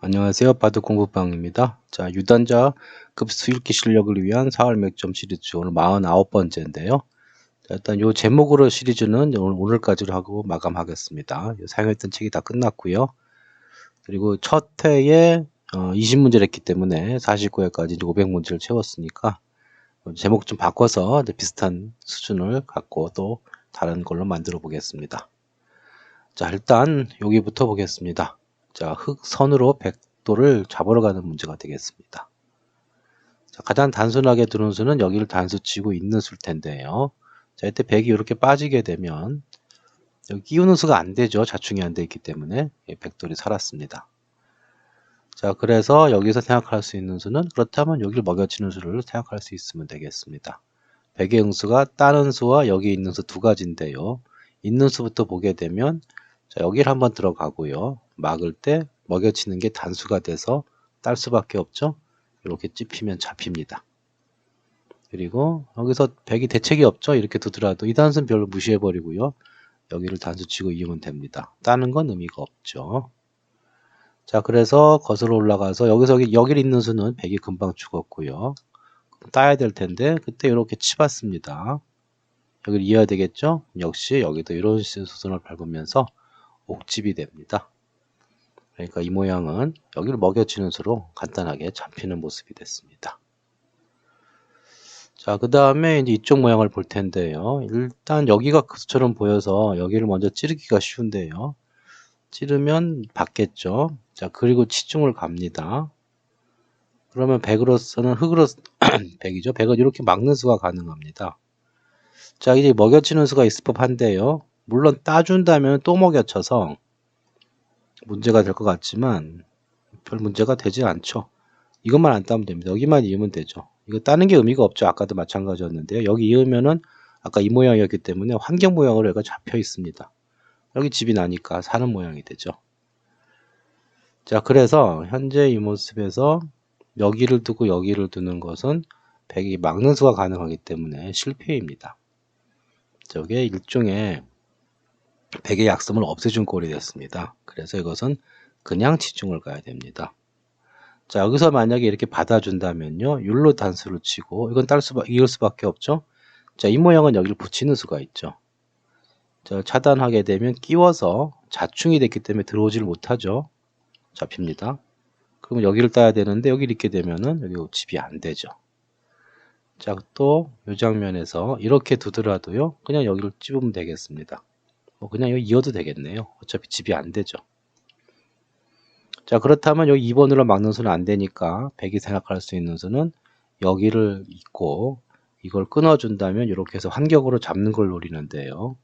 안녕하세요. 바둑 공부방입니다. 자, 유단자 급 수 읽기 실력을 위한 4월 맥점 시리즈 오늘 49번째인데요. 자, 일단 요 제목으로 시리즈는 오늘, 오늘까지로 하고 마감하겠습니다. 사용했던 책이 다 끝났고요. 그리고 첫 회에 어, 20문제를 했기 때문에 49회까지 500문제를 채웠으니까 제목 좀 바꿔서 비슷한 수준을 갖고 또 다른 걸로 만들어 보겠습니다. 자, 일단 여기부터 보겠습니다. 자, 흑선으로 백도를 잡으러 가는 문제가 되겠습니다. 자, 가장 단순하게 두는 수는 여기를 단수 치고 있는 수일 텐데요. 자, 이때 백이 이렇게 빠지게 되면 여기 끼우는 수가 안 되죠. 자충이 안 돼 있기 때문에 백돌이 살았습니다. 자, 그래서 여기서 생각할 수 있는 수는 그렇다면 여기를 먹여치는 수를 생각할 수 있으면 되겠습니다. 백의 응수가 다른 수와 여기 있는 수 두 가지인데요. 있는 수부터 보게 되면 자, 여기를 한번 들어가고요. 막을 때 먹여치는 게 단수가 돼서 딸 수밖에 없죠. 이렇게 찝히면 잡힙니다. 그리고 여기서 100이 대책이 없죠. 이렇게 두더라도 이 단수는 별로 무시해버리고요. 여기를 단수 치고 이으면 됩니다. 따는 건 의미가 없죠. 자, 그래서 거슬러 올라가서 여기서 여기, 여기 있는 수는 100이 금방 죽었고요. 따야 될 텐데 그때 이렇게 치봤습니다. 여기를 이어야 되겠죠? 역시 여기도 이런 수순을 밟으면서 옥집이 됩니다. 그러니까 이 모양은 여기를 먹여치는 수로 간단하게 잡히는 모습이 됐습니다. 자, 그 다음에 이제 이쪽 모양을 볼 텐데요. 일단 여기가 그처럼 보여서 여기를 먼저 찌르기가 쉬운데요. 찌르면 받겠죠. 자, 그리고 치중을 갑니다. 그러면 100으로서는 흙으로 100이죠. 100은 이렇게 막는 수가 가능합니다. 자, 이제 먹여치는 수가 있을 법한데요. 물론 따준다면 또 먹여쳐서 문제가 될 것 같지만 별 문제가 되지 않죠. 이것만 안 따면 됩니다. 여기만 이으면 되죠. 이거 따는 게 의미가 없죠. 아까도 마찬가지였는데요. 여기 이으면은 아까 이 모양이었기 때문에 환경 모양으로 얘가 잡혀 있습니다. 여기 집이 나니까 사는 모양이 되죠. 자, 그래서 현재 이 모습에서 여기를 두고 여기를 두는 것은 백이 막는 수가 가능하기 때문에 실패입니다. 저게 일종의 백의 약점을 없애준 꼴이 됐습니다. 그래서 이것은 그냥 치중을 가야 됩니다. 자 여기서 만약에 이렇게 받아준다면요 율로 단수를 치고 이건 딸 수밖 이을 수밖에 없죠. 자 이 모양은 여기를 붙이는 수가 있죠. 자 차단하게 되면 끼워서 자충이 됐기 때문에 들어오지를 못하죠. 잡힙니다. 그러면 여기를 따야 되는데 여기를 있게 되면은 여기 집이 안 되죠. 자 또 이 장면에서 이렇게 두더라도요 그냥 여기를 찝으면 되겠습니다. 뭐 그냥 여기 이어도 되겠네요. 어차피 집이 안 되죠. 자 그렇다면 여기 2번으로 막는 수는 안 되니까 100이 생각할 수 있는 수는 여기를 있고 이걸 끊어준다면 이렇게 해서 환격으로 잡는 걸 노리는데요.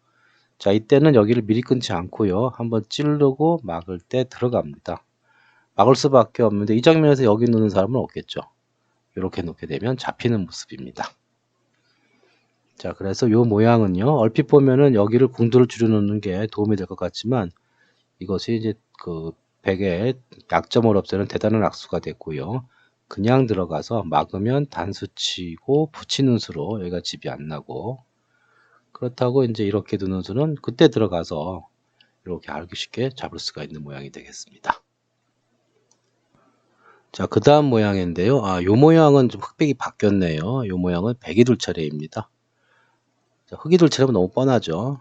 자 이때는 여기를 미리 끊지 않고요. 한번 찌르고 막을 때 들어갑니다. 막을 수밖에 없는데 이 장면에서 여기 놓는 사람은 없겠죠. 이렇게 놓게 되면 잡히는 모습입니다. 자, 그래서 요 모양은요, 얼핏 보면은 여기를 궁두를 줄여놓는 게 도움이 될 것 같지만, 이것이 이제 그 백의 약점을 없애는 대단한 악수가 됐고요. 그냥 들어가서 막으면 단수치고 붙이는 수로 여기가 집이 안 나고, 그렇다고 이제 이렇게 두는 수는 그때 들어가서 이렇게 알기 쉽게 잡을 수가 있는 모양이 되겠습니다. 자, 그 다음 모양인데요. 아, 요 모양은 좀 흑백이 바뀌었네요. 요 모양은 백이 둘 차례입니다. 돌처럼 너무 뻔하죠.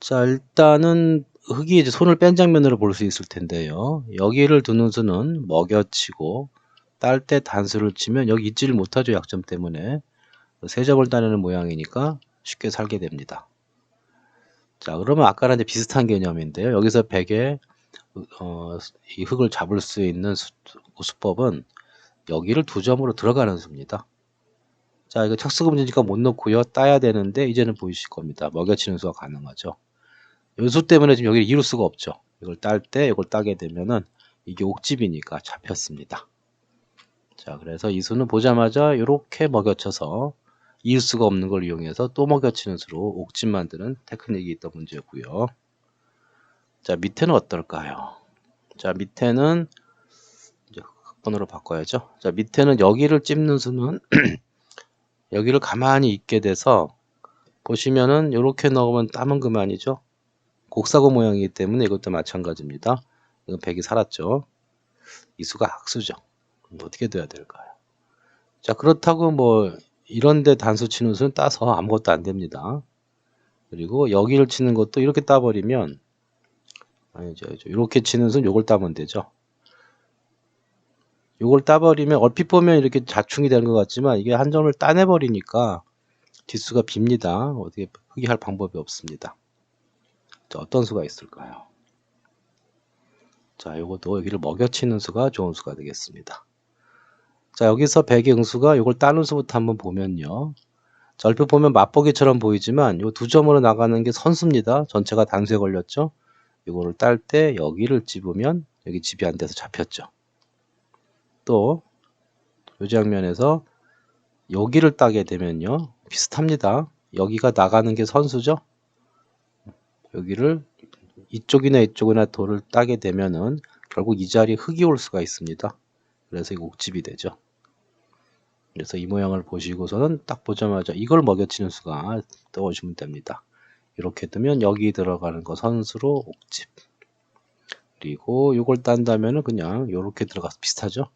자, 일단은 흙이 이제 손을 뺀 장면으로 볼 수 있을 텐데요. 여기를 두는 수는 먹여치고 딸 때 단수를 치면 여기 있지를 못하죠. 약점 때문에. 세 점을 따내는 모양이니까 쉽게 살게 됩니다. 자, 그러면 아까랑 이제 비슷한 개념인데요. 여기서 100에 어, 이 흙을 잡을 수 있는 수, 수법은 여기를 두 점으로 들어가는 수입니다. 자, 이거 착수금 문제니까 못 넣고요. 따야 되는데 이제는 보이실 겁니다. 먹여치는 수가 가능하죠. 연수 때문에 지금 여기를 이룰 수가 없죠. 이걸 딸 때 이걸 따게 되면은 이게 옥집이니까 잡혔습니다. 자, 그래서 이 수는 보자마자 이렇게 먹여쳐서 이을 수가 없는 걸 이용해서 또 먹여치는 수로 옥집 만드는 테크닉이 있던 문제고요. 자, 밑에는 어떨까요? 자, 밑에는 이제 번호로 바꿔야죠. 자, 밑에는 여기를 찝는 수는 여기를 가만히 있게 돼서 보시면은 이렇게 넣으면 따면 그만이죠. 곡사고 모양이기 때문에 이것도 마찬가지입니다. 이건 백이 살았죠. 이 수가 악수죠. 음, 어떻게 돼야 될까요? 자, 그렇다고 뭐 이런데 단수 치는 수는 따서 아무것도 안 됩니다. 그리고 여기를 치는 것도 이렇게 따버리면 아니죠, 이렇게 치는 수는 요걸 따면 되죠. 요걸 따버리면 얼핏 보면 이렇게 자충이 되는 것 같지만 이게 한 점을 따내버리니까 뒷수가 빕니다. 어떻게 흡기할 방법이 없습니다. 자, 어떤 수가 있을까요? 자, 요것도 여기를 먹여치는 수가 좋은 수가 되겠습니다. 자, 여기서 백의 응수가 요걸 따는 수부터 한번 보면요. 자, 얼핏 보면 맛보기처럼 보이지만 요 두 점으로 나가는 게 선수입니다. 전체가 단수에 걸렸죠. 요거를 딸 때 여기를 집으면 여기 집이 안 돼서 잡혔죠. 또 이 장면에서 여기를 따게 되면요. 비슷합니다. 여기가 나가는 게 선수죠. 여기를 이쪽이나 이쪽이나 돌을 따게 되면은 결국 이 자리에 흙이 올 수가 있습니다. 그래서 이거 옥집이 되죠. 그래서 이 모양을 보시고서는 딱 보자마자 이걸 먹여치는 수가 떠오시면 됩니다. 이렇게 뜨면 여기 들어가는 거 선수로 옥집. 그리고 이걸 딴다면은 그냥 이렇게 들어가서 비슷하죠.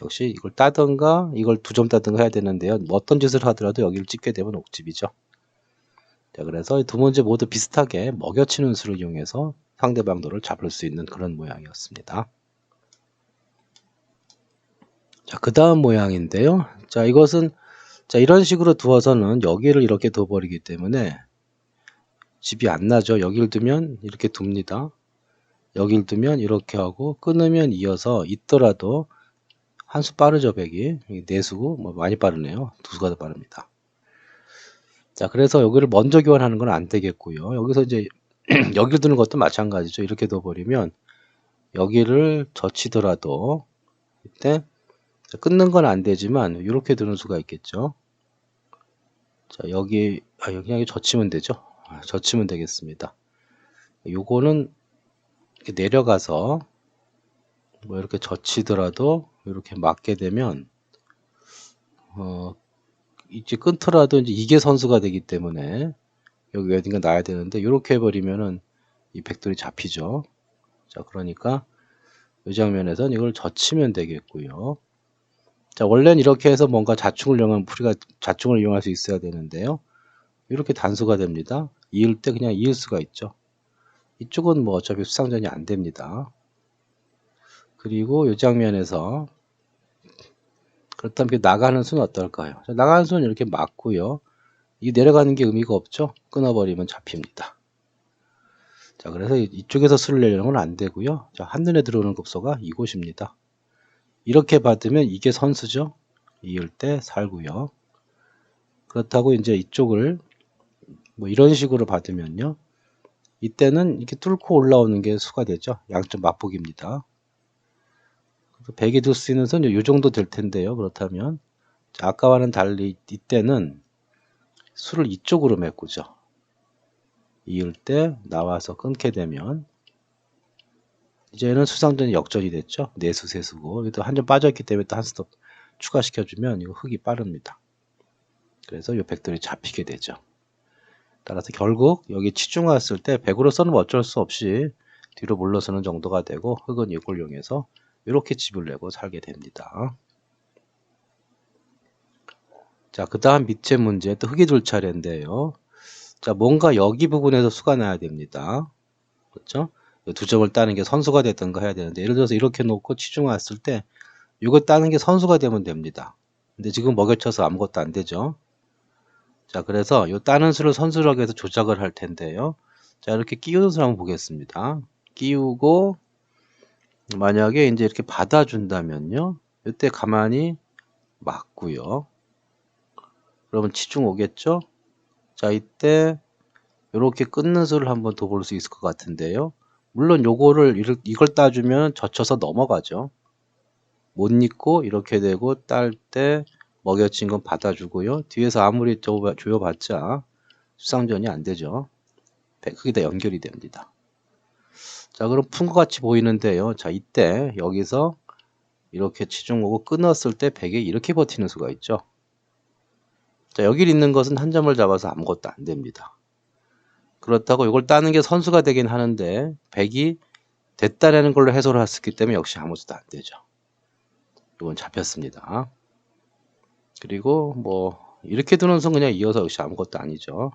역시 이걸 따든가 이걸 두 점 따든가 해야 되는데요. 뭐 어떤 짓을 하더라도 여기를 찍게 되면 옥집이죠. 자, 그래서 두 문제 모두 비슷하게 먹여치는 수를 이용해서 상대방 도를 잡을 수 있는 그런 모양이었습니다. 자, 그 다음 모양인데요. 자, 이것은 자, 이런 식으로 두어서는 여기를 이렇게 둬버리기 때문에 집이 안 나죠. 여기를 두면 이렇게 둡니다. 여기를 두면 이렇게 하고 끊으면 이어서 있더라도 한 수 빠르죠, 백이. 네 수고, 뭐 많이 빠르네요. 두 수가 더 빠릅니다. 자, 그래서 여기를 먼저 교환하는 건 안 되겠고요. 여기서 이제 여기를 두는 것도 마찬가지죠. 이렇게 둬버리면 여기를 젖히더라도 이때 끊는 건 안 되지만 이렇게 두는 수가 있겠죠. 자, 여기 아, 여기 그냥 젖히면 되죠. 아, 젖히면 되겠습니다. 요거는 내려가서 뭐 이렇게 젖히더라도 이렇게 맞게 되면 어 이제 끊더라도 이제 이게 선수가 되기 때문에 여기 어딘가 놔야 되는데 이렇게 해버리면은 이 백돌이 잡히죠. 자 그러니까 이 장면에선 이걸 젖히면 되겠고요. 자 원래는 이렇게 해서 뭔가 자충을 이용한 풀이가 자충을 이용할 수 있어야 되는데요. 이렇게 단수가 됩니다. 이을 때 그냥 이을 수가 있죠. 이쪽은 뭐 어차피 수상전이 안 됩니다. 그리고 이 장면에서 그렇다면 나가는 수는 어떨까요? 자, 나가는 수는 이렇게 맞고요. 이 내려가는 게 의미가 없죠. 끊어버리면 잡힙니다. 자, 그래서 이쪽에서 수를 내려는 건 안 되고요. 자, 한눈에 들어오는 급소가 이곳입니다. 이렇게 받으면 이게 선수죠. 이을 때 살고요. 그렇다고 이제 이쪽을 뭐 이런 식으로 받으면요. 이때는 이렇게 뚫고 올라오는 게 수가 되죠. 양쪽 맛보기입니다. 100이 들수 있는 선이 이 정도 될 텐데요. 그렇다면 자, 아까와는 달리 이때는 수를 이쪽으로 메꾸죠. 이을 때 나와서 끊게 되면 이제는 수상전이 역전이 됐죠. 내수 세수고 또 한 점 빠졌기 때문에 또 한 스톱 추가시켜주면 이거 흙이 빠릅니다. 그래서 이 백돌이 잡히게 되죠. 따라서 결국 여기 치중 왔을 때 100으로서는 어쩔 수 없이 뒤로 물러서는 정도가 되고 흙은 이걸 이용해서 이렇게 집을 내고 살게 됩니다. 자, 그 다음 밑에 문제 또 흙이 둘 차례인데요. 자, 뭔가 여기 부분에서 수가 나야 됩니다. 그렇죠? 두 점을 따는 게 선수가 됐던가 해야 되는데 예를 들어서 이렇게 놓고 치중 왔을 때 이거 따는 게 선수가 되면 됩니다. 근데 지금 먹여쳐서 아무것도 안 되죠. 자, 그래서 이 따는 수를 선수로 하기 위해서 조작을 할 텐데요. 자, 이렇게 끼우는 수를 한번 보겠습니다. 끼우고 만약에 이제 이렇게 받아준다면요. 이때 가만히 맞고요. 그러면 치중 오겠죠? 자, 이때 이렇게 끊는 수를 한번 더 볼 수 있을 것 같은데요. 물론 요거를 이걸 따주면 젖혀서 넘어가죠. 못 잊고 이렇게 되고 딸 때 먹여친 건 받아주고요. 뒤에서 아무리 조여봤자 수상전이 안 되죠. 그게 다 연결이 됩니다. 자, 그럼 푼 것 같이 보이는데요. 자, 이때 여기서 이렇게 치중 오고 끊었을 때 100에 이렇게 버티는 수가 있죠. 자, 여기 있는 것은 한 점을 잡아서 아무것도 안 됩니다. 그렇다고 이걸 따는 게 선수가 되긴 하는데 100이 됐다라는 걸로 해소를 했기 때문에 역시 아무것도 안 되죠. 이건 잡혔습니다. 그리고 뭐 이렇게 두는 순 그냥 이어서 역시 아무것도 아니죠.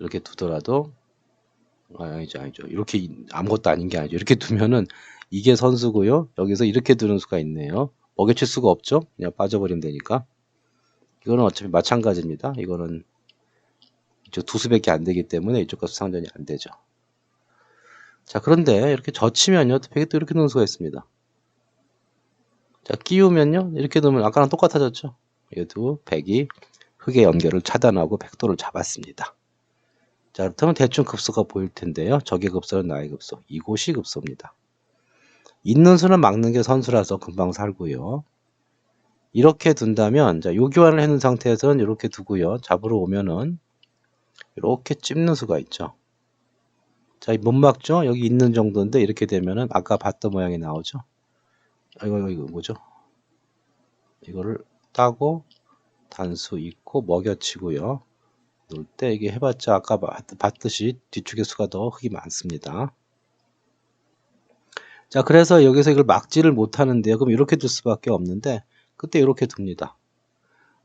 이렇게 두더라도 아, 아니죠 아니죠. 이렇게 아무것도 아닌 게 아니죠. 이렇게 두면은 이게 선수고요. 여기서 이렇게 두는 수가 있네요. 먹여칠 수가 없죠? 그냥 빠져버리면 되니까. 이거는 어차피 마찬가지입니다. 이거는 이쪽 두 수밖에 안 되기 때문에 이쪽과 수상전이 안 되죠. 자 그런데 이렇게 젖히면요. 백이 또 이렇게 두는 수가 있습니다. 자 끼우면요. 이렇게 두면 아까랑 똑같아졌죠? 얘도 백이 흙의 연결을 차단하고 백도를 잡았습니다 자, 그렇다면 대충 급소가 보일 텐데요. 적의 급소는 나의 급소. 이곳이 급소입니다. 있는 수는 막는 게 선수라서 금방 살고요. 이렇게 둔다면, 자, 요 교환을 해놓은 상태에서는 이렇게 두고요. 잡으러 오면은, 이렇게 찝는 수가 있죠. 자, 못 막죠? 여기 있는 정도인데, 이렇게 되면은, 아까 봤던 모양이 나오죠? 아, 이거, 이거 뭐죠? 이거를 따고, 단수 있고, 먹여치고요. 놓을 때 이게 해봤자 아까 봤듯이 뒤쪽의 수가 더 흙이 많습니다. 자 그래서 여기서 이걸 막지를 못하는데요. 그럼 이렇게 둘 수밖에 없는데 그때 이렇게 둡니다.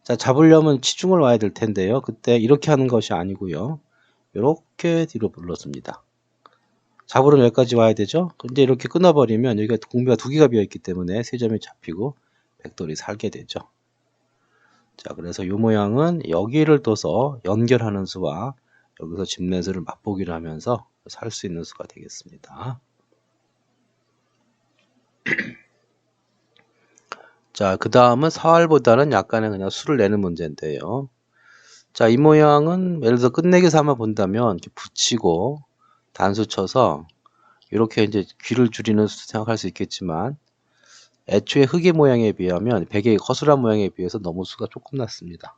자 잡으려면 치중을 와야 될 텐데요. 그때 이렇게 하는 것이 아니고요. 이렇게 뒤로 불렀습니다. 잡으려면 여기까지 와야 되죠. 근데 이렇게 끊어버리면 여기가 공비가 두 개가 비어있기 때문에 세 점이 잡히고 백돌이 살게 되죠. 자, 그래서 이 모양은 여기를 둬서 연결하는 수와 여기서 집내수를 맛보기를 하면서 살 수 있는 수가 되겠습니다. 자, 그 다음은 사활보다는 약간의 그냥 수를 내는 문제인데요. 자, 이 모양은 예를 들어서 끝내기 삼아 본다면 이렇게 붙이고 단수 쳐서 이렇게 이제 귀를 줄이는 수 생각할 수 있겠지만 애초에 흙의 모양에 비하면 베개의 허술한 모양에 비해서 너무 수가 조금 낮습니다.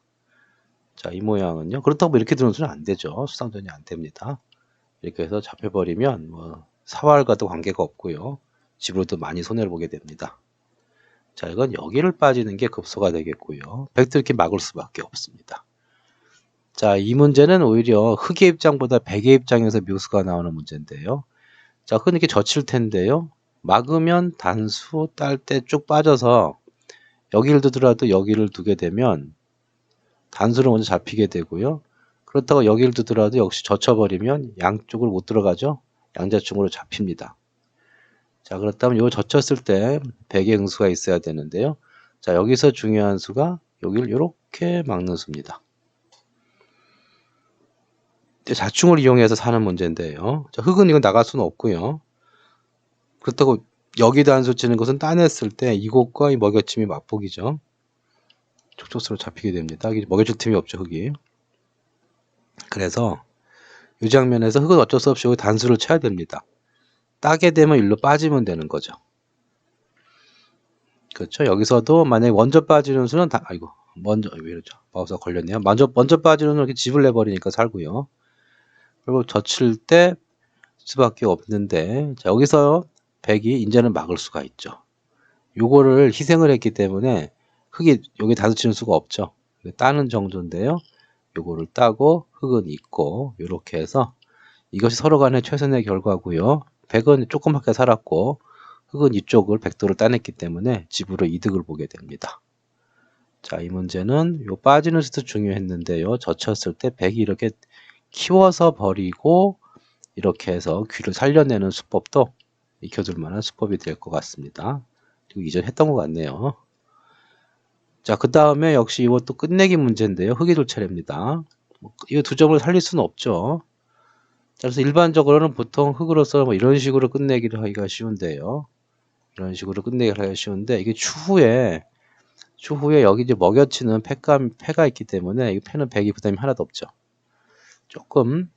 자, 이 모양은요. 그렇다고 이렇게 들어온 수는 안 되죠. 수상전이 안 됩니다. 이렇게 해서 잡혀버리면 뭐 사활과도 관계가 없고요. 집으로도 많이 손해를 보게 됩니다. 자, 이건 여기를 빠지는 게 급소가 되겠고요. 이렇게 막을 수밖에 없습니다. 자, 이 문제는 오히려 흙의 입장보다 백의 입장에서 묘수가 나오는 문제인데요. 자, 흙은 이렇게 젖힐 텐데요. 막으면 단수 딸 때 쭉 빠져서 여기를 두더라도 여기를 두게 되면 단수를 먼저 잡히게 되고요. 그렇다고 여기를 두더라도 역시 젖혀버리면 양쪽을 못 들어가죠. 양자충으로 잡힙니다. 자 그렇다면 요 젖혔을 때 백의 응수가 있어야 되는데요. 자 여기서 중요한 수가 여기를 이렇게 막는 수입니다. 자충을 이용해서 사는 문제인데요. 자, 흙은 이건 나갈 수는 없고요. 그렇다고 여기다 한 수 치는 것은 따냈을 때 이곳과 이 먹여침이 맛보기죠. 촉촉수로 잡히게 됩니다. 먹여줄 틈이 없죠, 흙이. 그래서 이 장면에서 흙은 어쩔 수 없이 단수를 쳐야 됩니다. 따게 되면 일로 빠지면 되는 거죠. 그렇죠. 여기서도 만약에 먼저 빠지는 수는 다, 아이고, 먼저, 왜 이러죠? 마우스가 걸렸네요. 먼저, 먼저 빠지는 수는 이렇게 집을 내버리니까 살고요. 그리고 젖힐 때 수밖에 없는데, 자, 여기서 백이 이제는 막을 수가 있죠. 요거를 희생을 했기 때문에 흙이 여기 다스치는 수가 없죠. 따는 정도인데요. 요거를 따고 흙은 있고 이렇게 해서 이것이 서로 간의 최선의 결과고요. 백은 조그맣게 살았고 흙은 이쪽을 백도를 따냈기 때문에 집으로 이득을 보게 됩니다. 자, 이 문제는 요 빠지는 수도 중요했는데요. 젖혔을 때 백이 이렇게 키워서 버리고 이렇게 해서 귀를 살려내는 수법도 익혀둘 만한 수법이 될 것 같습니다. 그리고 이전 했던 것 같네요. 자, 그 다음에 역시 이것도 끝내기 문제인데요. 흑이돌 차례입니다. 뭐, 이거 두 점을 살릴 수는 없죠. 자, 그래서 일반적으로는 보통 흙으로서 뭐 이런 식으로 끝내기를 하기가 쉬운데요. 이런 식으로 끝내기를 하기가 쉬운데 이게 추후에 추후에 여기 이제 먹여치는 폐가, 폐가 있기 때문에 이 폐는 백이 부담이 하나도 없죠. 조금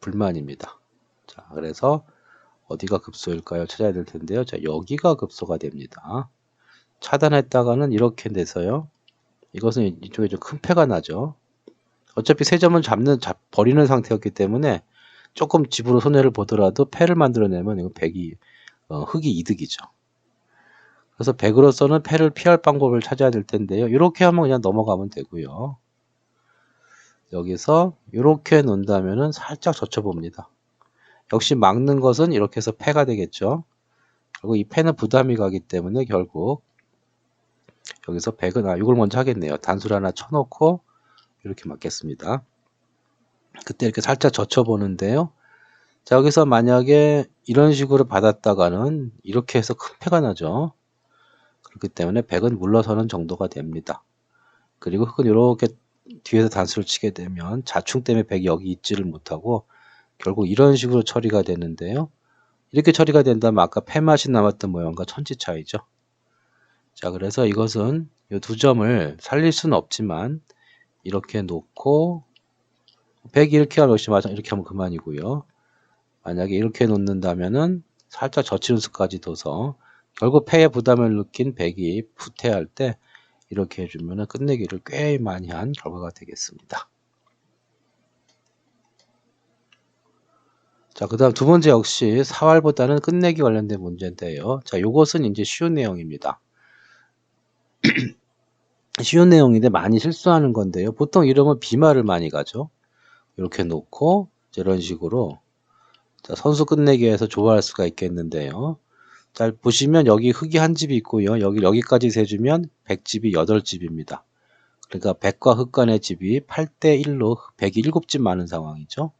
불만입니다. 자, 그래서 어디가 급소일까요? 찾아야 될 텐데요. 자, 여기가 급소가 됩니다. 차단했다가는 이렇게 돼서요. 이것은 이쪽에 좀 큰 패가 나죠. 어차피 세 점은 잡는, 잡, 버리는 상태였기 때문에 조금 집으로 손해를 보더라도 패를 만들어내면 이건 백이, 어, 흙이 이득이죠. 그래서 백으로서는 패를 피할 방법을 찾아야 될 텐데요. 이렇게 하면 그냥 넘어가면 되고요. 여기서 이렇게 놓는다면은 살짝 젖혀봅니다. 역시 막는 것은 이렇게 해서 패가 되겠죠. 그리고 이 패는 부담이 가기 때문에 결국 여기서 100은 아 이걸 먼저 하겠네요. 단수를 하나 쳐놓고 이렇게 맞겠습니다. 그때 이렇게 살짝 젖혀보는데요. 자 여기서 만약에 이런 식으로 받았다가는 이렇게 해서 큰 패가 나죠. 그렇기 때문에 100은 물러서는 정도가 됩니다. 그리고 흑은 이렇게 뒤에서 단수를 치게 되면 자충 때문에 100이 여기 있지를 못하고 결국 이런 식으로 처리가 되는데요. 이렇게 처리가 된다면 아까 패맛이 남았던 모양과 천지 차이죠. 자 그래서 이것은 이 두 점을 살릴 수는 없지만 이렇게 놓고 100 이렇게 하면 역시 마찬 이렇게 하면 그만이고요. 만약에 이렇게 놓는다면은 살짝 젖히는 수까지 둬서 결국 폐에 부담을 느낀 100이 후퇴할 때 이렇게 해주면 끝내기를 꽤 많이 한 결과가 되겠습니다. 자, 그 다음 두 번째 역시 사활보다는 끝내기 관련된 문제인데요. 자, 요것은 이제 쉬운 내용입니다. 쉬운 내용인데 많이 실수하는 건데요. 보통 이러면 비말을 많이 가죠. 이렇게 놓고 이런 식으로 자, 선수 끝내기에서 좋아할 수가 있겠는데요. 잘 보시면 여기 흙이 한 집이 있고요. 여기 여기까지 세주면 100집이 8집입니다. 그러니까 100과 흙 간의 집이 8대 1로 100이 7집 많은 상황이죠.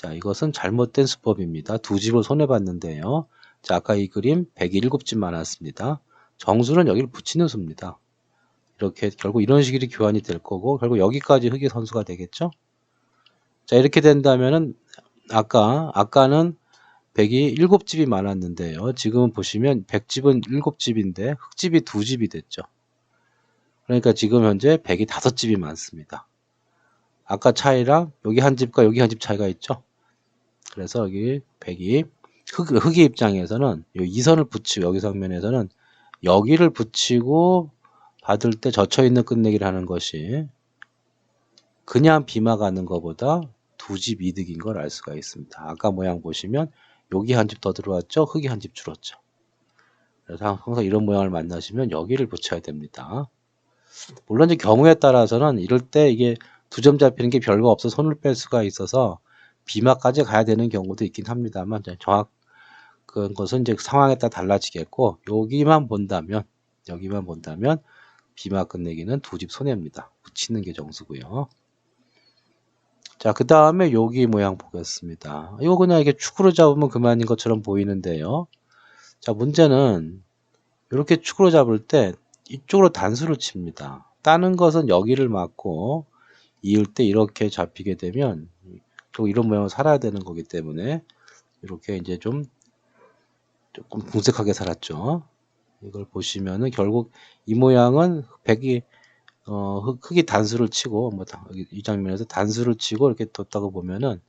자, 이것은 잘못된 수법입니다. 두 집을 손해봤는데요. 자, 아까 이 그림 100이 7집 많았습니다. 정수는 여기를 붙이는 수입니다. 이렇게 결국 이런 식으로 교환이 될 거고 결국 여기까지 흙의 선수가 되겠죠. 자, 이렇게 된다면은 아까 아까는 100이 7집이 많았는데요. 지금 보시면 100집은 7집인데 흙집이 2집이 됐죠. 그러니까 지금 현재 100이 5집이 많습니다. 아까 차이랑 여기 한 집과 여기 한 집 차이가 있죠. 그래서 여기 100이 흙, 흙의 입장에서는 이 선을 붙이고 여기 상면에서는 여기를 붙이고 받을 때 젖혀 있는 끝내기를 하는 것이 그냥 비마 가는 것보다 두 집 이득인 걸 알 수가 있습니다. 아까 모양 보시면 여기 한 집 더 들어왔죠? 흙이 한 집 줄었죠. 그래서 항상 이런 모양을 만나시면 여기를 붙여야 됩니다. 물론 이제 경우에 따라서는 이럴 때 이게 두 점 잡히는 게 별거 없어 손을 뺄 수가 있어서 비마까지 가야 되는 경우도 있긴 합니다만 정확 그런 것은 이제 상황에 따라 달라지겠고 여기만 본다면 여기만 본다면 비마 끝내기는 두 집 손해입니다. 붙이는 게 정수고요. 자, 그 다음에 여기 모양 보겠습니다. 이거 그냥 이게 축으로 잡으면 그만인 것처럼 보이는데요. 자, 문제는 이렇게 축으로 잡을 때 이쪽으로 단수를 칩니다. 따는 것은 여기를 맞고 이을 때 이렇게 잡히게 되면 결국 이런 모양을 살아야 되는 거기 때문에 이렇게 이제 좀 조금 궁색하게 살았죠. 이걸 보시면은 결국 이 모양은 백이 어, 흙, 이 단수를 치고 뭐 여기 이 장면에서 단수를 치고 이렇게 뒀다고 보면은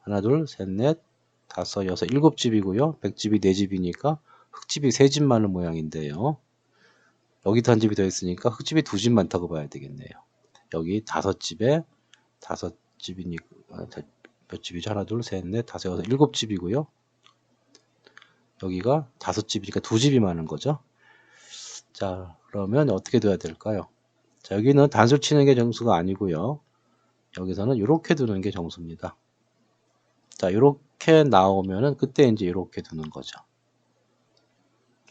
하나 둘셋넷 다섯 여섯 일곱 집이고요. 백집이 네 집이니까 흙집이 세 집 많은 모양인데요. 여기도 한 집이 더 있으니까 흙집이 두 집 많다고 봐야 되겠네요. 여기 다섯 집에 다섯 집이니까 아, 몇 집이죠? 하나 둘 셋 넷 다섯 여섯 일곱 집이고요. 여기가 다섯 집이니까 두 집이 많은 거죠. 자, 그러면 어떻게 돼야 될까요? 자, 여기는 단수 치는 게 정수가 아니고요. 여기서는 이렇게 두는 게 정수입니다. 자, 이렇게 나오면은 그때 이제 이렇게 두는 거죠.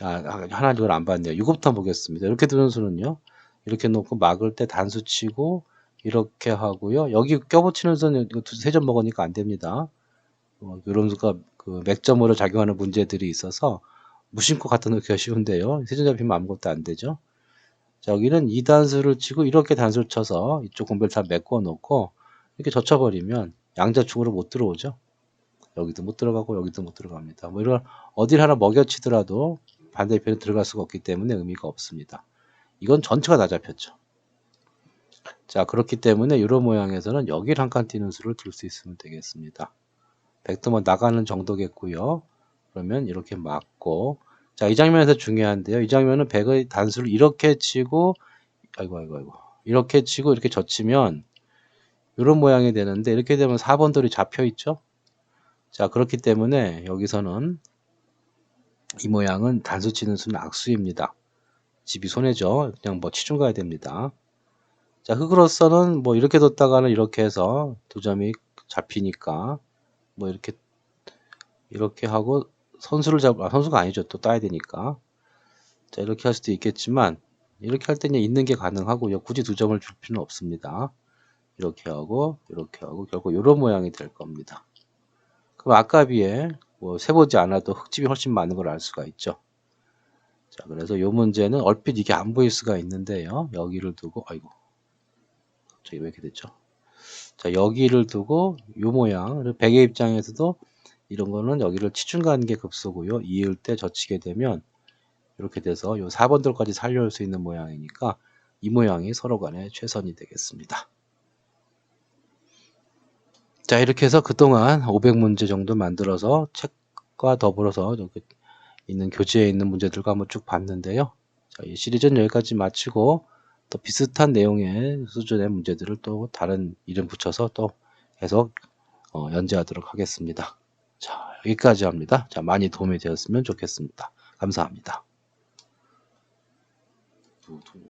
아, 아 하나 이걸 안 봤네요. 이거부터 보겠습니다. 이렇게 두는 수는요. 이렇게 놓고 막을 때 단수 치고 이렇게 하고요. 여기 껴붙이는 수는 이거 세점 먹으니까 안 됩니다. 어, 이런 수가 그 맥점으로 작용하는 문제들이 있어서 무심코 갖다 놓기가 쉬운데요. 세점 잡히면 아무것도 안 되죠. 자, 여기는 2단수를 치고 이렇게 단수를 쳐서 이쪽 공배를 다 메꿔 놓고 이렇게 젖혀버리면 양자축으로 못 들어오죠. 여기도 못 들어가고 여기도 못 들어갑니다. 뭐 이런 어딜 하나 먹여치더라도 반대편에 들어갈 수가 없기 때문에 의미가 없습니다. 이건 전체가 다 잡혔죠. 자 그렇기 때문에 이런 모양에서는 여기를 한 칸 띄는 수를 둘 수 있으면 되겠습니다. 벡터만 나가는 정도겠고요. 그러면 이렇게 맞고 자, 이 장면에서 중요한데요. 이 장면은 백의 단수를 이렇게 치고, 아이고, 아이고, 아이고. 이렇게 치고, 이렇게 젖히면, 이런 모양이 되는데, 이렇게 되면 4번들이 잡혀 있죠? 자, 그렇기 때문에 여기서는 이 모양은 단수 치는 수는 악수입니다. 집이 손해죠. 그냥 뭐 치중 가야 됩니다. 자, 흙으로서는 뭐 이렇게 뒀다가는 이렇게 해서 두 점이 잡히니까 뭐 이렇게 이렇게 하고 선수를 잡, 아, 선수가 아니죠. 또 따야 되니까. 자, 이렇게 할 수도 있겠지만, 이렇게 할 때는 있는 게 가능하고요. 굳이 두 점을 줄 필요는 없습니다. 이렇게 하고, 이렇게 하고, 결국 이런 모양이 될 겁니다. 그럼 아까 비해 뭐 세보지 않아도 흙집이 훨씬 많은 걸 알 수가 있죠. 자, 그래서 이 문제는 얼핏 이게 안 보일 수가 있는데요. 여기를 두고, 아이고. 왜 이렇게 됐죠? 자, 여기를 두고 이 모양, 베개 입장에서도 이런 거는 여기를 치중 가는 게 급소고요. 이을 때 젖히게 되면 이렇게 돼서 이 4번들까지 살려올 수 있는 모양이니까 이 모양이 서로 간에 최선이 되겠습니다. 자, 이렇게 해서 그동안 500문제 정도 만들어서 책과 더불어서 여기 있는 교재에 있는 문제들과 한번 쭉 봤는데요. 자, 이 시리즈는 여기까지 마치고 또 비슷한 내용의 수준의 문제들을 또 다른 이름 붙여서 또 계속 어, 연재하도록 하겠습니다. 자, 여기까지 합니다. 자, 많이 도움이 되었으면 좋겠습니다. 감사합니다.